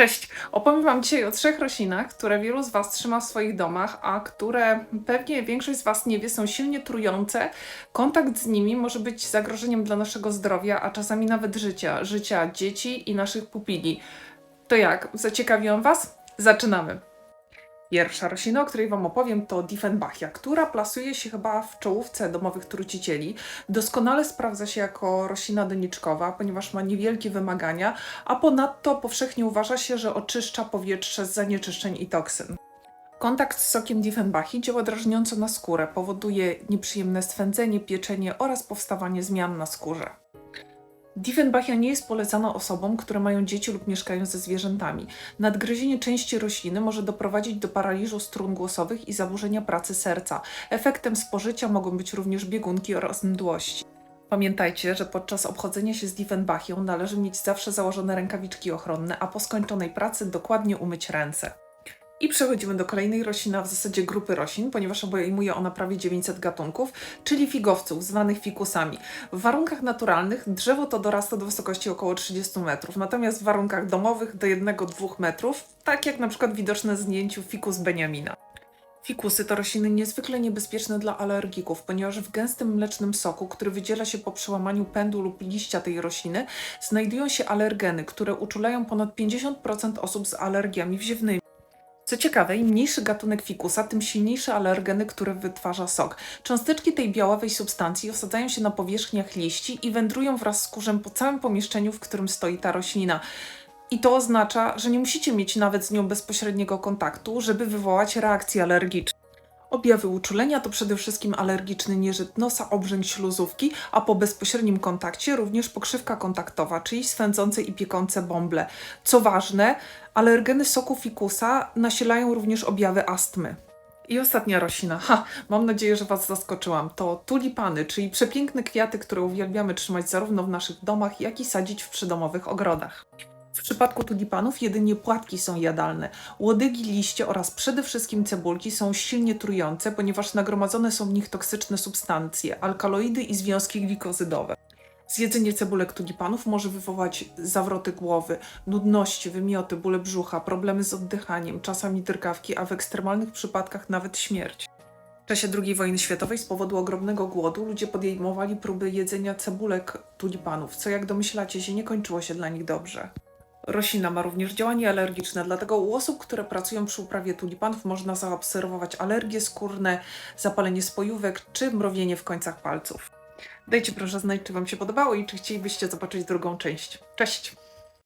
Cześć! Opowiem Wam dzisiaj o trzech roślinach, które wielu z Was trzyma w swoich domach, a które pewnie większość z Was nie wie, są silnie trujące. Kontakt z nimi może być zagrożeniem dla naszego zdrowia, a czasami nawet życia, życia dzieci i naszych pupili. To jak? Zaciekawiłam Was? Zaczynamy! Pierwsza roślina, o której Wam opowiem, to Diefenbachia, która plasuje się chyba w czołówce domowych trucicieli. Doskonale sprawdza się jako roślina doniczkowa, ponieważ ma niewielkie wymagania, a ponadto powszechnie uważa się, że oczyszcza powietrze z zanieczyszczeń i toksyn. Kontakt z sokiem Diefenbachii działa drażniąco na skórę, powoduje nieprzyjemne swędzenie, pieczenie oraz powstawanie zmian na skórze. Diefenbachia nie jest polecana osobom, które mają dzieci lub mieszkają ze zwierzętami. Nadgryzienie części rośliny może doprowadzić do paraliżu strun głosowych i zaburzenia pracy serca. Efektem spożycia mogą być również biegunki oraz mdłości. Pamiętajcie, że podczas obchodzenia się z Diefenbachią należy mieć zawsze założone rękawiczki ochronne, a po skończonej pracy dokładnie umyć ręce. I przechodzimy do kolejnej rośliny, a w zasadzie grupy roślin, ponieważ obejmuje ona prawie 900 gatunków, czyli figowców, zwanych fikusami. W warunkach naturalnych drzewo to dorasta do wysokości około 30 metrów, natomiast w warunkach domowych do 1-2 metrów, tak jak na przykład widoczne w zdjęciu fikus Beniamina. Fikusy to rośliny niezwykle niebezpieczne dla alergików, ponieważ w gęstym mlecznym soku, który wydziela się po przełamaniu pędu lub liścia tej rośliny, znajdują się alergeny, które uczulają ponad 50% osób z alergiami wziewnymi. Co ciekawe, im mniejszy gatunek fikusa, tym silniejsze alergeny, które wytwarza sok. Cząsteczki tej białawej substancji osadzają się na powierzchniach liści i wędrują wraz z kurzem po całym pomieszczeniu, w którym stoi ta roślina. I to oznacza, że nie musicie mieć nawet z nią bezpośredniego kontaktu, żeby wywołać reakcję alergiczną. Objawy uczulenia to przede wszystkim alergiczny nieżyt nosa, obrzęk śluzówki, a po bezpośrednim kontakcie również pokrzywka kontaktowa, czyli swędzące i piekące bąble. Co ważne, alergeny soku fikusa nasilają również objawy astmy. I ostatnia roślina. Ha, mam nadzieję, że Was zaskoczyłam. To tulipany, czyli przepiękne kwiaty, które uwielbiamy trzymać zarówno w naszych domach, jak i sadzić w przydomowych ogrodach. W przypadku tulipanów jedynie płatki są jadalne. Łodygi, liście oraz przede wszystkim cebulki są silnie trujące, ponieważ nagromadzone są w nich toksyczne substancje, alkaloidy i związki glikozydowe. Zjedzenie cebulek tulipanów może wywołać zawroty głowy, nudności, wymioty, bóle brzucha, problemy z oddychaniem, czasami drgawki, a w ekstremalnych przypadkach nawet śmierć. W czasie II wojny światowej z powodu ogromnego głodu ludzie podejmowali próby jedzenia cebulek tulipanów, co jak domyślacie się nie kończyło się dla nich dobrze. Roślina ma również działanie alergiczne, dlatego u osób, które pracują przy uprawie tulipanów można zaobserwować alergie skórne, zapalenie spojówek czy mrowienie w końcach palców. Dajcie proszę znać, czy Wam się podobało i czy chcielibyście zobaczyć drugą część. Cześć!